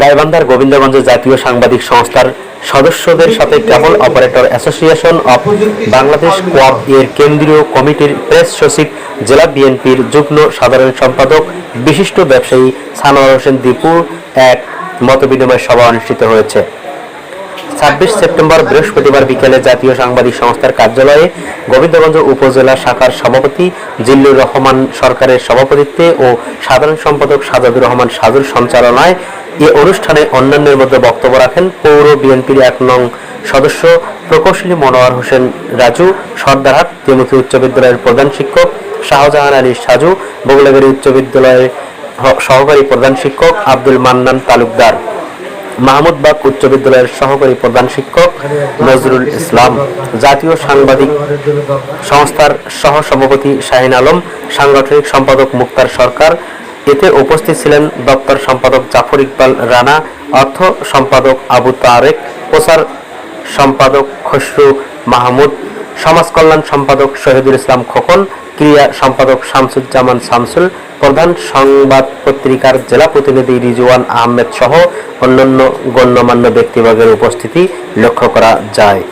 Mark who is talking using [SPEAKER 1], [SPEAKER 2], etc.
[SPEAKER 1] গাইবান্ধার গোবিন্দগঞ্জ জাতীয় সাংবাদিক সংস্থার সদস্যদের সাথে cable operator association of Bangladesh COAB এর কেন্দ্রীয় কমিটির প্রেস সচিব জেলা বিএনপির যুগ্ম সাধারণ সম্পাদক, বিশিষ্ট ব্যবসায়ী সানোয়ার হোসেন দীপুর এক মতবিনিময় সভা অনুষ্ঠিত হয়েছে। ছাব্বিশ সেপ্টেম্বর বৃহস্পতিবার বিকেলে জাতীয় সাংবাদিক সংস্থার কার্যালয়ে গোবিন্দগঞ্জ উপজেলা শাখার সভাপতি জিল্লুর রহমান সরকারের সভাপতিত্বে ও সাধারণ সম্পাদক সাজাদুর রহমান সাজুর সঞ্চালনায় এ অনুষ্ঠানে অন্যান্যের মধ্যে বক্তব্য রাখেন পৌর বিএনপির এক নং সদস্য প্রকৌশলী মনোয়ার হোসেন রাজু সর্দারহাট ত্রিমুখী উচ্চ বিদ্যালয়ের প্রধান শিক্ষক শাহজাহান আলী সাজু বগুলাগাড়ি উচ্চ বিদ্যালয়ের সহকারী প্রধান শিক্ষক আব্দুল মান্নান তালুকদার। মাহমুদবাগ উচ্চ বিদ্যালয়ের সহকারী প্রধান শিক্ষক নজরুল ইসলাম, জাতীয় সাংবাদিক সংস্থার সহ সভাপতি শাহিন আলম, সাংগঠনিক সম্পাদক মুক্তার সরকার। এতে উপস্থিত ছিলেন দপ্তর সম্পাদক জাফর ইকবাল রানা, অর্থ সম্পাদক আবু তারেক, প্রচার সম্পাদক খসরু মাহমুদ সমাজ কল্যাণ সম্পাদক শহীদুল ইসলাম খোকন ক্রিয়া সম্পাদক শামসুজ্জামান শামসুল, প্রধান সংবাদ পত্রিকার জেলা প্রতিনিধি রিজওয়ান আহমেদ সহ অন্যান্য গণ্যমান্য ব্যক্তিবর্গের উপস্থিতি লক্ষ্য করা যায়।